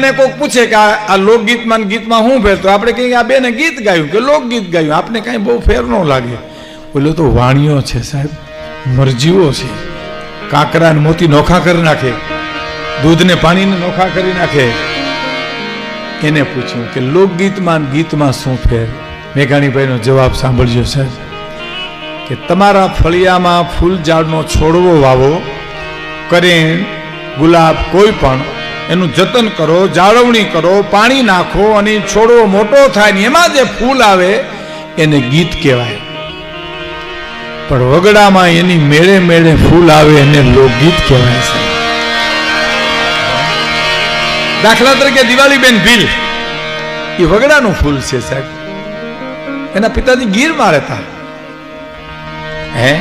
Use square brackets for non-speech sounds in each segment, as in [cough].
કોઈક પૂછે કે આ લોકગીતમાં ગીતમાં શું ફેર તો આપણે કહીએ આ બેને ગીત ગાયું કે લોકગીત ગાયું? આપને કાંઈ બહુ ફેર ન લાગે. બોલો તો વાણીઓ છે સાહેબ, મરજીઓ છે. કાંકરાને મોતી નોખા કરી નાખે. દૂધને પાણીને નોખા કરી નાખે. એને પૂછ્યું કે લોકગીતમાં ગીતમાં શું ફેર? મેઘાણીભાઈનો જવાબ સાંભળજો સાહેબ. કે તમારા ફળિયામાં ફૂલ ઝાડનો છોડવો વાવો કરીને ગુલાબ કોઈ પણ એનું જતન કરો, જાળવણી કરો, પાણી નાખો અને છોડવો મોટો થાય ને એમાં જે ફૂલ આવે, એને ગીત કહેવાય. પણ વગડામાં એની મેળે મેળે ફૂલ આવે એને લોકગીત કહેવાય છે. દાખલા તરીકે દિવાળીબેન ભીલ, એ વગડાનું ફૂલ છે સાહેબ. એના પિતાજી ગીરમાં રહેતા હે?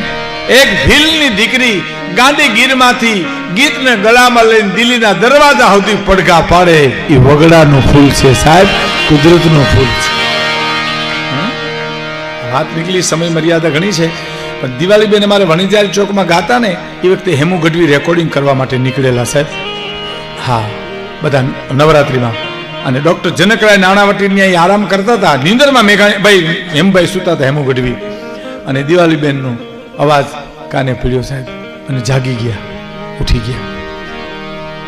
એક ભીલની દીકરી ગાંધી ગીરમાંથી ગીતને ગળામાં લઈને દિલ્હીના દરવાજા સુધી પડઘા પાડે. એ વગડાનું ફૂલ છે સાહેબ કુદરતનું ફૂલ છે? વાત નીકળી સમય મર્યાદા ઘણી છે. પણ દિવાળીબેન અમારે વણિજાર ચોકમાં ગાતા ને એ વખતે હેમુ ગઢવી રેકોર્ડિંગ કરવા માટે નીકળેલા સાહેબ. હા બધા નવરાત્રિમાં. અને ડોક્ટર જનકરાય નાણાવટીની અહીં આરામ કરતા હતા. નીંદરમાં મેઘાણી ભાઈ હેમભાઈ સુતા હતા હેમુ ગઢવી. અને દિવાળીબેનનો અવાજ કાને પીડ્યો સાહેબ? અને જાગી ગયા, ઉઠી ગયા.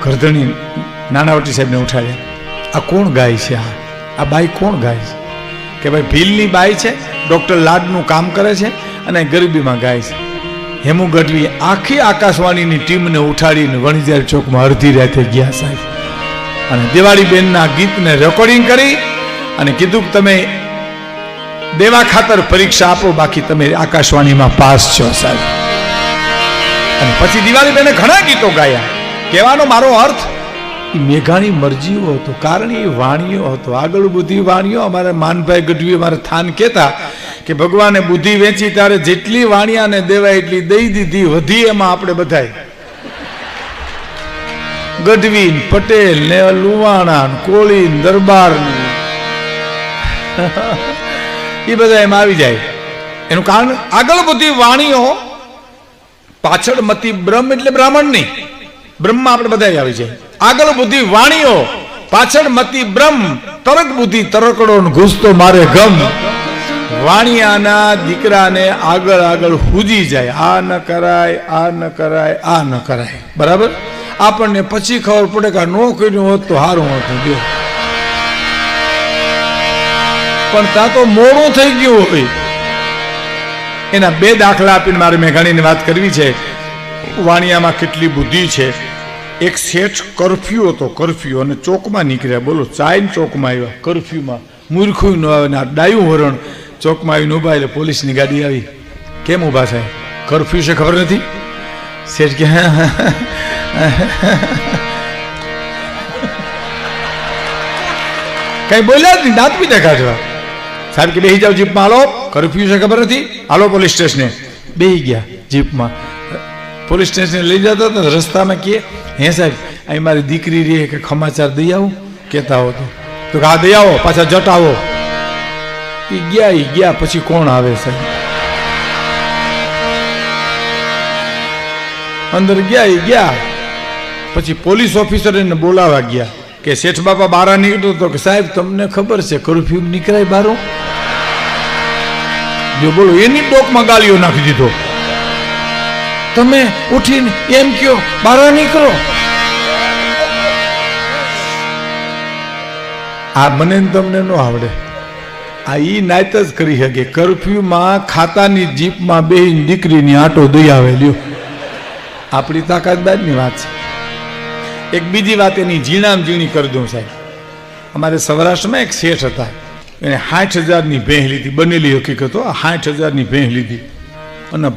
ગરદણી નાનાવટી સાહેબને ઉઠાડ્યા આ કોણ ગાય છે આ? આ બાઈ કોણ ગાય છે? કે ભાઈ, ભીલની બાઈ છે, ડૉક્ટર લાડનું કામ કરે છે અને ગરીબીમાં ગાય છે. હેમુ ગઢવી આખી આકાશવાણીની ટીમને ઉઠાડીને વણીજાર ચોકમાં અડધી રાતે ગયા સાહેબ. અને દિવાળીબેનના ગીતને રેકોર્ડિંગ કરી અને કીધું કે તમે દેવા ખાતર પરીક્ષા આપો, બાકી તમે આકાશવાણીમાં પાસ છો સાહેબ. અને પછી દિવાળીબેને ઘણા ગીતો ગાયા. કહેવાનો મારો અર્થ, ઈ મેઘાણી મરજીઓ હતો, કારણ એ વાણીઓ હતો. આગળ બુદ્ધિ વાણીઓ. અમારે માનભાઈ ગઢવી અમારે થાન કહેતા કે, ભગવાને બુદ્ધિ વેચી ત્યારે જેટલી વાણિયાને દેવાય એટલી દઈ દીધી વધી એમાં આપણે બધાય. ગઢવી પટેલ ને લુવાણા કોળી દરબાર એ [laughs] બધા એમાં આવી જાય. એનું કારણ આગળ બધી વાણીઓ પાછળ મતી બ્રહ્મ એટલે બ્રાહ્મણ નહીં બ્રહ્મ આપણે બધા આવી છે આગળ બુદ્ધિ વાણીઓ, પાછળ મતી બ્રહ્મ તરક બુદ્ધિ તરકડો ઘૂસતો મારે ગમ. વાણિયાના દીકરાને આગળ આગળ હુજી જાય. આ ન કરાય, આ ન કરાય, આ ન કરાય. બરાબર? આપણને પછી ખબર પડે કે નો કર્યું હોત તો સારું હતું. ગયો. પણ ત્યાં તો મોડું થઈ ગયું હોય. એના બે દાખલા આપીને મારે મેઘાણીની વાત કરવી છે. વાણિયામાં કેટલી બુદ્ધિ છે. એક શેઠ કરફ્યુ હતો, કરફ્યુ, અને ચોકમાં નીકળ્યા. બોલો ચાઈન ચોકમાં આવ્યા, કરફ્યુમાં. મૂર્ખું ન આવે ડાયું હરણ. ચોકમાં આવીને ઊભા એટલે પોલીસની ગાડી આવી. કેમ ઊભા થાય? કરફ્યુ છે ખબર નથી? શેઠ કે. કઈ બોલ્યા જ નહીં, દાંત બી દેખાડવા સાહેબ કે બેસી જાઓ જીપમાં, હાલો. કરફ્યુ છે ખબર નથી? હાલો પોલીસ સ્ટેશને. બે ગયા જીપમાં. પોલીસ સ્ટેશને લઈ જતા હતા, રસ્તામાં કહે હે સાહેબ, અહીં મારી દીકરી રહે કે ખમાચાર દઈ આવું? કહેતા હો તો. તો હા, દઈ આવો, પાછા જટ આવો એ ગયા એ ગયા, પછી કોણ આવે સાહેબ? અંદર ગયા એ ગયા. પછી પોલીસ ઓફિસર એને બોલાવા ગયા કે, શેઠ બાપા બારા નીકળ્યો તો કે, સાહેબ, તમને ખબર છે, કરફ્યુ નીકળાય બારો? જો બોલો, એની ડોકમાં ગાલીઓ નાખી દીધો. તમે ઉઠીને એમ કયો, બહાર નીકળો. આ મને તમને ન આવડે. આ ઈ નાયત જ કરી શકે કરફ્યુમાં ખાતાની જીપમાં બે દીકરીની આટો દઈ આવે, લ્યો. આપણી તાકાત બાદની વાત છે. એક બીજી વાત એની ઝીણામ ઝીણી કરી દઉં સાહેબ. અમારે સૌરાષ્ટ્રમાં એક શેઠ હતા. એને સાઠ હજારની ભેંસ લીધી. બનેલી હકીકતો આ સાઠ હજારની ભેંસ લીધી. અને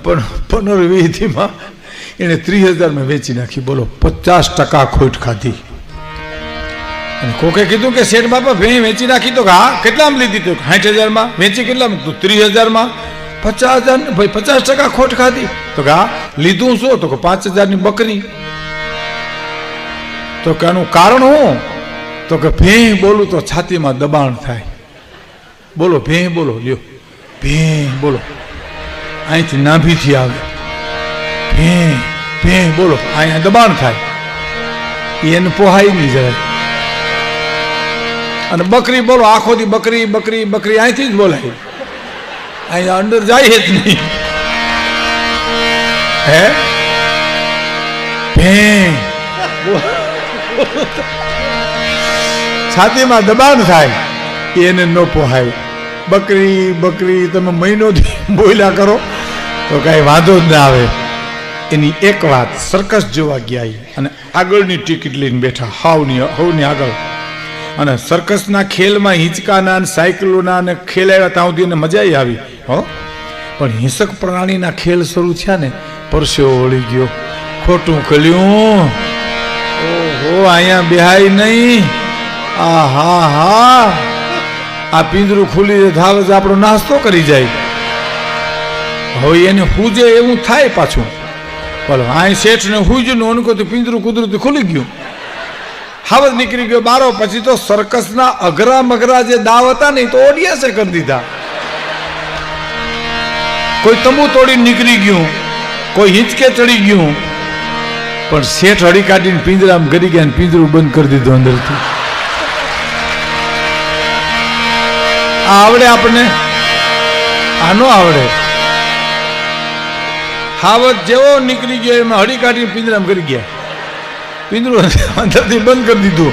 વીસમાં એણે ત્રીસ હજારમાં વેચી નાખી. બોલો, પચાસ ટકા ખોટ ખાધી. અને કોકે કીધું કે, શેઠ બાપા ભેં વેચી નાખી તો હા, કેટલામાં લીધી તો? સાઠ હજારમાં? વેચી કેટલામાં? તો ત્રીસ હજારમાં. પચાસ હજાર, ભાઈ, પચાસ ટકા ખોટ ખાધી. તો કે, હા, લીધું શું? તો કે, પાંચ હજારની બકરી. તો કે, આનું કારણ શું? તો કે ભેં બોલું તો છાતીમાં દબાણ થાય. બોલો, ભેં બોલો, લ્યો. ભેં બોલો. અહીંથી નાભીથી આવે. ભેં ભેં બોલો. અહીંયા દબાણ થાય. એને પોહાય નહીં જાય. અને બકરી બોલો આખો દી બકરી બકરી બકરી, અહીંથી જ બોલાય. અહીંયા અંદર જાય જ નહીં. હે? ભેં. છાતીમાં દબાણ થાય. એને ન પોહાય. બકરી બકરી તમે મહિનોથી બોલ્યા કરો, તો કાંઈ વાંધો જ ના આવે. એની એક વાત સર્કસ જોવા ગયા અને આગળની ટિકિટ લઈને બેઠા, હાવની, હવની આગળ. અને સર્કસના ખેલમાં હિંચકાના અને સાયકલોના અને ખેલાયા ત્યાં સુધી એને મજા આવી, હો. પણ હિંસક પ્રાણીના ખેલ શરૂ થયા ને, પરસેવો વળી ગયો. ખોટું કલ્યું ઓહો, અહીંયા બેહાય નહીં. આ હા હા. આ પિંજરું ખુલી ધાવ જ આપણો નાસ્તો કરી જાય. હવે એને હુજે એવું થાય પાછું. બોલો આ શેઠ ને હુજનું અનકો તો પિંજરું કુદરતી ખુલી ગયું. હાવજ નીકળી ગયો બારો, પછી તો સર્કસના અઘરા મઘરા જે દાવ હતા ને તો ઓડિયન્સે કરી દીધા. કોઈ તંબુ તોડીને નીકળી ગયું, કોઈ હિંચકે ચડી ગયું. પણ શેઠ હળી કાઢીને પિંજરામ કરી ગયા પિંજરું બંધ કરી દીધું અંદરથી. આવડે આપણને? આ નો આવડે. હાવત જેવો નીકળી ગયો, એમાં હળી કાઢીને પિંજરામ કરી ગયા. પિંજરું અંદરથી બંધ કરી દીધું.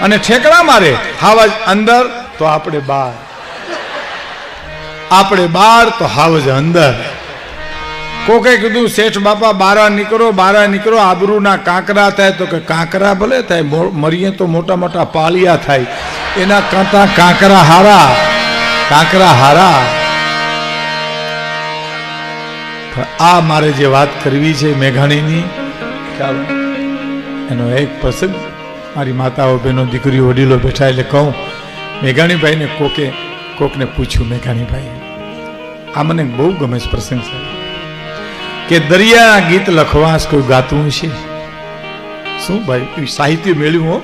અને ઠેકડા મારે. હાવજ અંદર, તો આપણે બહાર. આપણે બહાર, તો હાવજ અંદર. કોકે કીધું, શેઠ બાપા, બારા નીકળો બારા નીકળો, આબરૂના કાંકરા થાય તો કે કાંકરા ભલે થાય મરીએ તો મોટા મોટા પાલિયા થાય. એના કરતા કાંકરા હારા. કાંકરા હારા. આ મારે જે વાત કરવી છે મેઘાણીની એનો એક પ્રસંગ મારી માતાઓ બહેનો દીકરીઓ વડીલો બેઠા એટલે કહું, મેઘાણીભાઈને કોકે, કોકને પૂછ્યું, મેઘાણીભાઈ, આ મને બહુ ગમે છે પ્રસંગ છે કે દરિયા ગીત લખવા કોઈ ગાતું છે શું ભાઈ સાહિત્ય મેળવ્યું હો?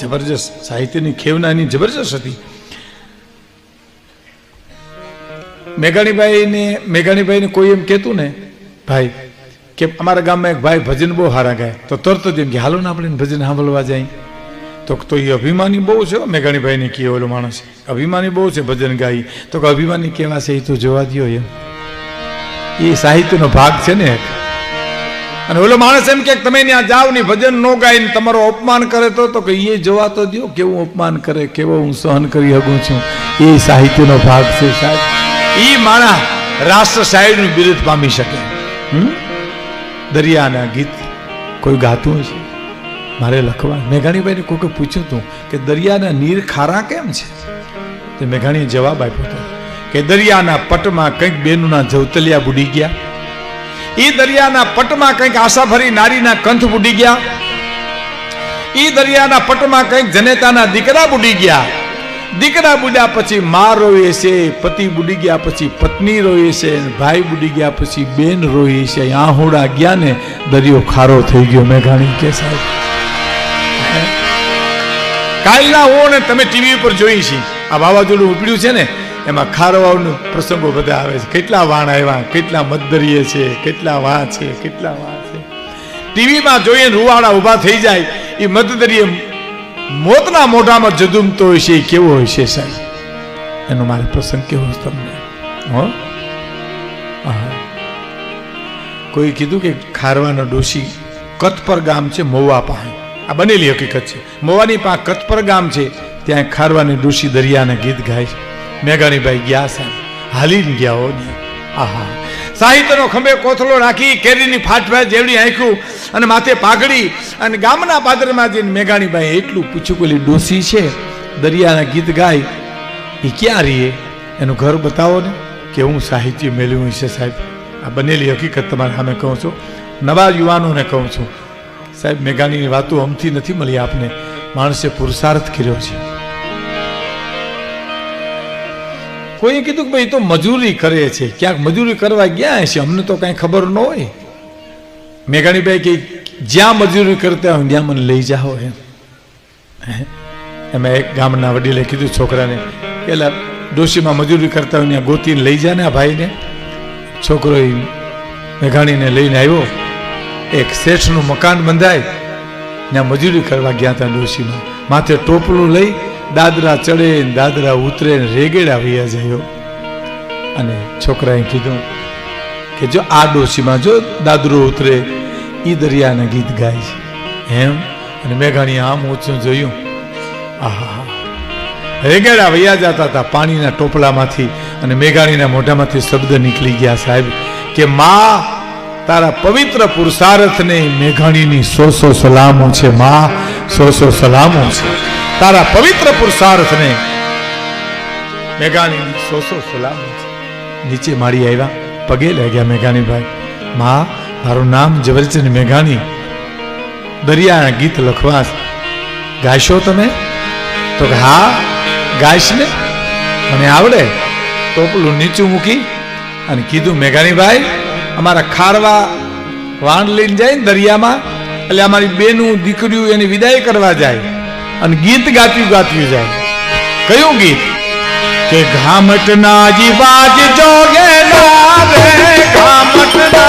જબરજસ્ત. સાહિત્યની ખેવનાની જબરજસ્ત હતી. મેઘાણીભાઈને મેઘાણીભાઈને કોઈ એમ કહેતું ને ભાઈ, કે અમારા ગામમાં એક ભાઈ ભજન બહુ સારા ગાય. તો તરત જ એમ કે, હાલો ને આપણે ભજન સાંભળવા જાય. તો તો એ અભિમાની બહુ છે મેઘાણીભાઈને કહે ઓલો માણસ. અભિમાની બહુ છે ભજન ગાઈ. તો કે અભિમાની કેવા છે એ તો જોવા દ્યો એમ. એ સાહિત્યનો ભાગ છે ને અને ઓલો માણસ એમ કે, તમે ત્યાં જાઓ ને ભજન નો ગાય ને તમારો અપમાન કરે તો? તો કે, એ જોવા તો દ્યો. કેવું અપમાન કરે? કેવો હું સહન કરી શકું છું? એ સાહિત્યનો ભાગ છે સાહેબ. એ માણા રાષ્ટ્ર સાહેબનું બિરુદ પામી શકે? દરિયાના ગીત કોઈ ગાતું હશે? મારે લખવા મેઘાણીભાઈને કોકે પૂછ્યું હતું કે દરિયાના નીર ખારા કેમ છે? તે મેઘાણીએ જવાબ આપ્યો હતો કે દરિયાના પટમાં કંઈક બેનુના જવતલિયા બુડી ગયા. એ દરિયાના પટમાં કંઈક આશાભરી નારીના કંઠ બુડી ગયા. એ દરિયાના પટમાં કંઈક જનેતાના દીકરા બુડી ગયા. દીકરા બુડ્યા પછી મા રોવે છે, પતિ બુડી ગયા પછી પત્ની રોવે છે ભાઈ બુડી ગયા પછી બેન રોવે છે. આહોડા ગયા ને, દરિયો ખારો થઈ ગયો. મેઘાણી કે સાહેબ કાલના ને તમે ટીવી ઉપર જોઈ છે. આ વાવાઝોડું ઉપડ્યું છે ને, એમાં ખારવાઓનું પ્રસંગો બધા આવે છે. કેટલા વાણ આવ્યા, કેટલા મતદરીએ છે, કેટલા વાં છે, કેટલા વાં છે. ટીવીમાં જોઈએ રૂવાડા ઊભા થઈ જાય, એ મતદરીએ મોતના મોઢામાં જદુમતો હોય છે, એ કેવો હોય છે સાહેબ? એનો મારે પ્રસંગ કેવો છે તમને? હો? કોઈ કીધું કે ખારવાનો ડોશી કથપર ગામ છે મોવા પાસે. આ બનેલી હકીકત છે. મોવાની પાસે કથપર ગામ છે, ત્યાં ખારવાની ડોશી દરિયાના ગીત ગાય છે. મેઘાણીભાઈ ગયા સાહેબ. હાલીને ગયા હો ને. આહા. સાહિત્યનો ખંભે કોથળો રાખી કેરીની ફાટફાટ જેવડી આંખ્યું અને માથે પાઘડી અને ગામના પાદરમાં જઈને મેઘાણીભાઈ એટલું પૂછ્યું, પેલી ડોસી છે? દરિયાના ગીત ગાય. એ ક્યાં રહીએ એનું ઘર બતાવો ને, કે હું સાહિત્ય મેળવ્યું છે સાહેબ. આ બનેલી હકીકત તમારા સામે કહું છું. નવા યુવાનોને કહું છું. સાહેબ, મેઘાણીની વાતો અમથી નથી મળી આપને. માણસે પુરુષાર્થ કર્યો છે. કોઈએ કીધું કે ભાઈ તો મજૂરી કરે છે. ક્યાંક મજૂરી કરવા ગયા છે અમને તો કાંઈ ખબર ન હોય. મેઘાણીભાઈ કે, જ્યાં મજૂરી કરતા હોય, ત્યાં મને લઈ જાઓ એમ? એમાં એક ગામના વડીલે કીધું છોકરાને પેલા ડોશીમાં મજૂરી કરતા હોય, ત્યાં ગોતીને લઈ જા ને આ ભાઈને. છોકરો મેઘાણીને લઈને આવ્યો. એક શેઠનું મકાન બંધાય. ત્યાં મજૂરી કરવા ગયા હતા ડોશીમાં. માથે ટોપલું લઈ દાદરા ચડે દાદરા ઉતરે ને રેગેડા વૈયા જયો અને છોકરાએ કીધું કે જો આ ડોશીમાં જો દાદરો ઉતરે એ દરિયાના ગીત ગાય છે. એમ? અને મેઘાણી આમ ઊંચું જોયું. આહા રેગેડા વૈયા જતા હતા પાણીના ટોપલામાંથી અને મેઘાણીના મોઢામાંથી શબ્દ નીકળી ગયા સાહેબ કે, માં, તારા પવિત્ર પુરુષાર્થને મેઘાણીની સો સો સલામો છે, માં. સો સો સલામો છે. તારા પવિત્ર પુરુષાર્થને મેઘાની સો સો સલામો. નીચે મારી આવ્યા. પગે લાગ્યા મેઘાણીભાઈ. મા, મારું નામ ઝવેરચંદ મેઘાણી. દરિયાના ગીત લખવા ગાશો તમે? તો કે હા ગાઈશ ને? મને આવડે? ટોપલું નીચું મૂકી અને કીધું, મેઘાણીભાઈ, અમારા ખારવા વાણ લઈને જાય ને દરિયામાં, એટલે અમારી બેનું દીકરીઓ એની વિદાય કરવા જાય. અને ગીત ગાતું ગાત્યું જાય. કયું ગીત? કે ઘામટના જી બાજ જોગે રે ઘામટના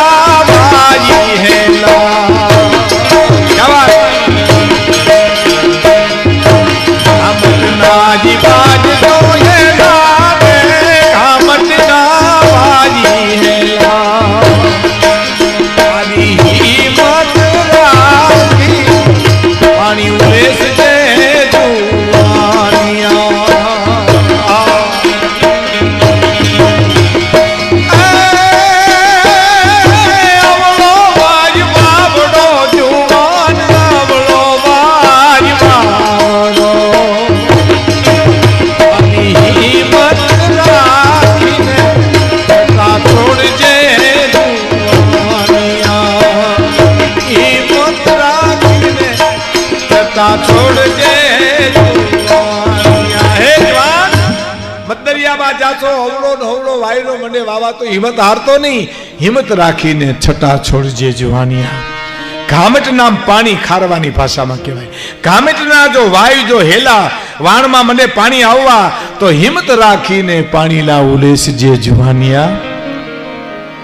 મતદરિયામાં જાશો હવળો ને વાયરો મને વાવા તો હિંમત હારતો નહીં. હિંમત રાખીને છટા છોડજે જુવાનિયા. ઘામટ નામ પાણી ખારવાની ભાષામાં કહેવાય. ઘામટના જો વાયુ જો હેલા, વાણમાં મને પાણી આવવા, તો હિંમત રાખીને પાણી લા ઉલેસ જે જુવાનિયા.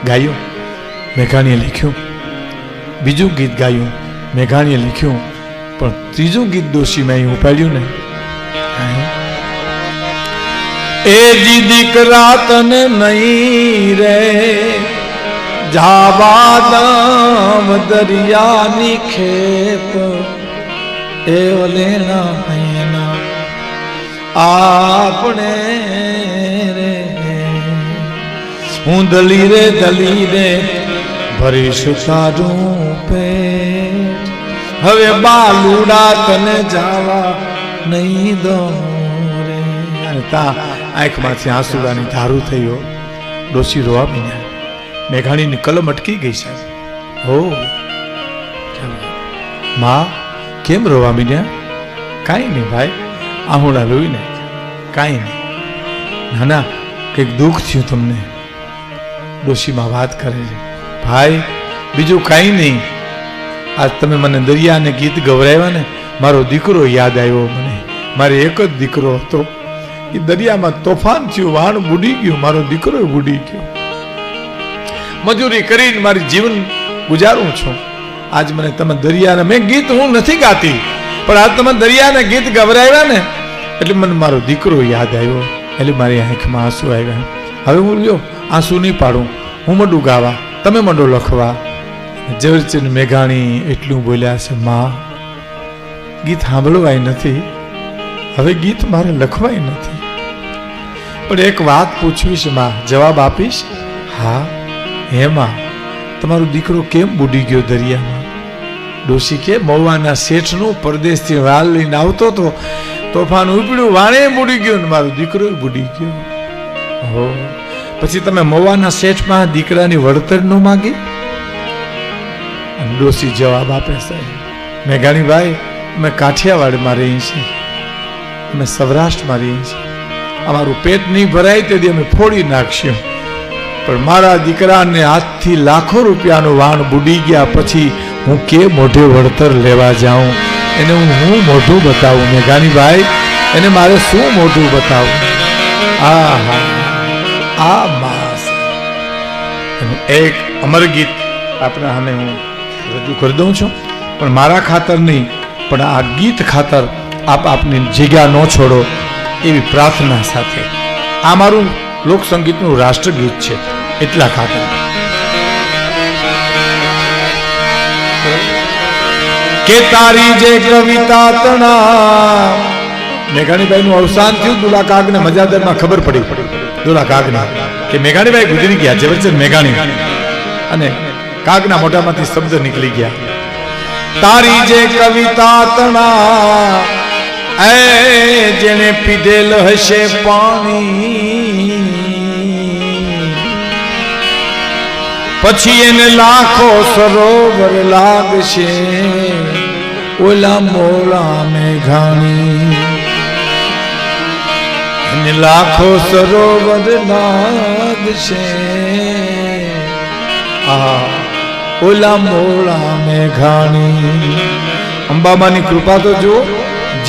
ગાયું, મેઘાણીએ લખ્યું. બીજું ગીત ગાયું, મેઘાણીએ લખ્યું. પણ ત્રીજું ગીત દોશીમાં અહીં ઉપાડ્યું ને એ જી દીકરા તને નહીં રે. જાવાદમ દરિયાની ખેપ એ ઓલેના હૈના આપણે રે. હું દલી રે દલી રે, ભરીશ તારું પેટ. હવે બાલુડા તને જાવા નહીં દઉં. તા આંખમાંથી આંસુડાની ધારું થયો ડોસી રોવા મીન્યા મેઘાણીની કલમ અટકી ગઈ સાહેબ. હો. માં, કેમ રોવા મીન્યા કાંઈ નહીં ભાઈ, આહુડા રોઈને કાંઈ નહીં. ના ના, કંઈક દુઃખ થયું તમને. ડોશીમાં વાત કરે છે. ભાઈ, બીજું કાંઈ નહીં. આજ તમે મને દરિયાને ગીત ગવરાવ્યા ને, મારો દીકરો યાદ આવ્યો મને. મારે એક જ દીકરો હતો. એ દરિયામાં તોફાન થયું વાણ બુડી ગયું, મારો દીકરો બુડી ગયો. મજૂરી કરીને મારી જીવન ગુજારું છું. આજ મને તમે દરિયાને, મેં ગીત હું નથી ગાતી, પણ આજ તમે દરિયાને ગીત ગવરાવ્યા ને, એટલે મને મારો દીકરો યાદ આવ્યો, એટલે મારી આંખમાં આંસુ આવ્યા. હવે હું લ્યો, આંસુ નહીં પાડું, હું મંડું ગાવા, તમે મંડો લખવા. ઝવેરચંદ મેઘાણી એટલું બોલ્યા છે, માં, ગીત સાંભળવાય નથી, હવે ગીત મારે લખવાય નથી. પણ એક વાત પૂછવીશ, માં. જવાબ આપીશ? હા. હેમાં તમારો દીકરો કેમ બુડી ગયો દરિયામાં? ડોશી કે મૌવાના શેઠનું પરદેશથી વાલ લઈને આવતો તો તોફાન ઉપડ્યું, વાણે બુડી ગયો ને મારો દીકરો બુડી ગયો. હો પછી તમે મૌવાના શેઠમાં દીકરાની વળતર ન માગી? ડોશી જવાબ આપે, સાહેબ, મેઘાણીભાઈ, અમે કાઠિયાવાડમાં રહીએ છીએ. અમે સૌરાષ્ટ્રમાં રહીએ છીએ. અમારું પેટ નહીં ભરાય તેથી અમે ફોડી નાખશું. પણ મારા દીકરાને આજથી લાખો રૂપિયાનું વાણ બુડી ગયા પછી હું કે મોઢે વળતર લેવા જાઉં? એને હું હું મોઢું બતાવું? મેઘાણીભાઈ, એને મારે શું મોઢું બતાવું? આ હા આ માસ. એક અમર ગીત આપણા સામે હું રજૂ કરી દઉં છું. પણ મારા ખાતર નહીં, પણ આ ગીત ખાતર આપ આપની જગ્યા ન છોડો. એવી પ્રાર્થના સાથે આ મારું લોકસંગીતનું રાષ્ટ્રગીત છે, એટલા ખાતર. કે તારી જે કવિતા તણા મેઘાણીભાઈ નું અવસાન થયું દુલા કાગને મજાદરમાં ખબર પડી. દુલા કાગને કે મેઘાણીભાઈ ગુજરી ગયા, ઝવેરચંદ મેઘાણી. અને કાગના મોઢામાંથી શબ્દ નીકળી ગયા. તારી જે કવિતા તણા એ જેને પીધેલ હશે પાણી. પછી એને લાખો સરોવર લાગશે, ઓલા મોળા મેઘાણી. એને લાખો સરોવર લાગશે. આ ઓલા મોળા મેઘાણી. અંબામાની કૃપા તો જુઓ.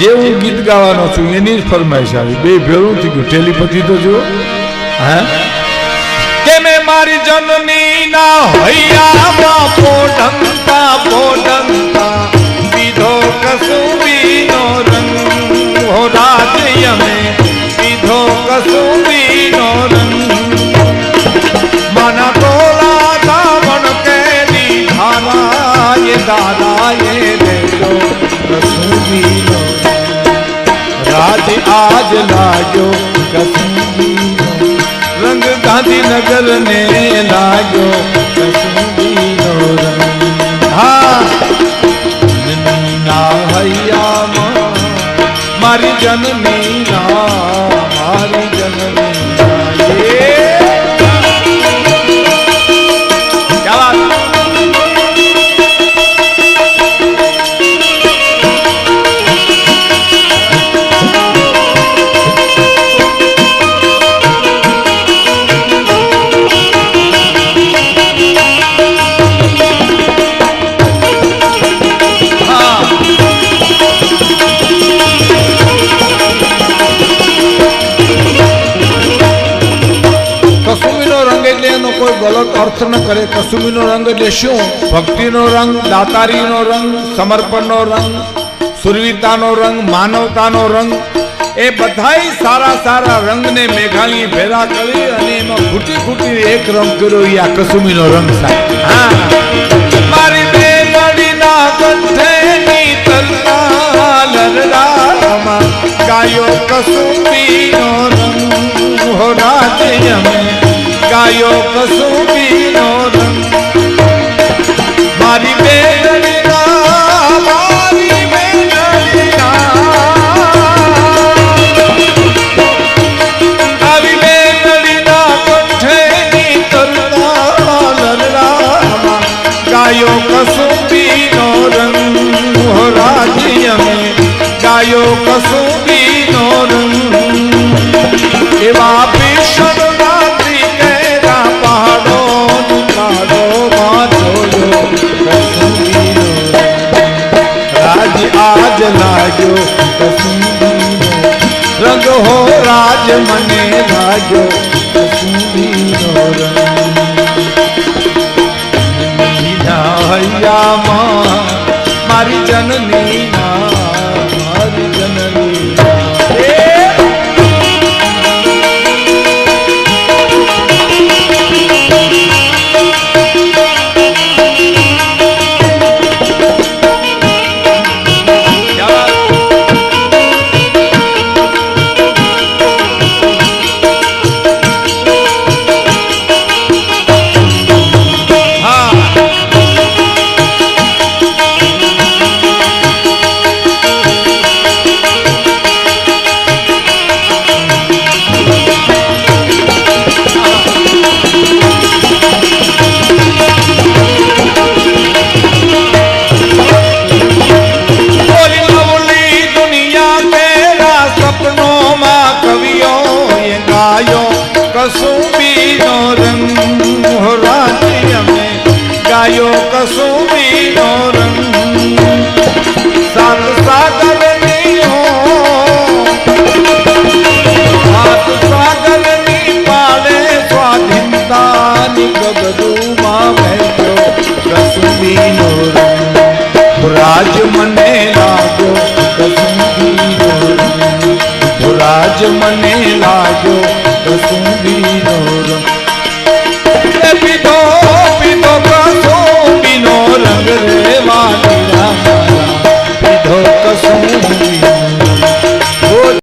જે ગીત ગાવાનો છું, એની જ ફરમાઈશ આવી. બે ભેળું થઈ ગયું. ટેલિપથી તો જુઓ. હા? કે મે મારી જનની ના હૈયામાં પોઢંતા પોઢંતા. પીધો કસુંબીનો રંગ. હો રાજ્ય મેં પીધો કસુંબીનો રંગ. મન તોલા દામણ કેરી ધારાએ દાદા દેજો આજ લાગ્યો રંગ ગાંધીનગર ને લાગ્યો કસુંબીનો રંગ. હા ના હૈયામાં મારી જનની ન કરે, કસુમીનો રંગ એટલે શું ભક્તિનો રંગ, દાતારીનો રંગ, સમર્પણનો રંગ સુરવીતાનો રંગ, માનવતાનો રંગ, એ બધાય સારા સારા રંગને મેઘાણી ભેરા કરી અને એમાં ખૂટી ફૂટી એક રંગ કર્યો એ આ કસુમીનો રંગ સાહેબ. હા. મારી બેનડીના કંઠેની તલના કસુંબીનો રંગ. ગાયો કસુંબીનો રંગ મારી બેનડીના મારી બેનડીના નો ગાયો રંગ હો રાજ્ય મેં ગાયો કસુંબીનો રંગ એવા ભીષણ લાગ્યો કસુંબીનો રંગ હો રાજ મને લાગ્યો કસુંબીનો રંગ. જનનીના સુમીનો રંગ સાત સાગરની હો સાત સાગરની પાલે સ્વાધીનતાની ગગડુમાં બેઠો રસમીનો રંગ રાજ મને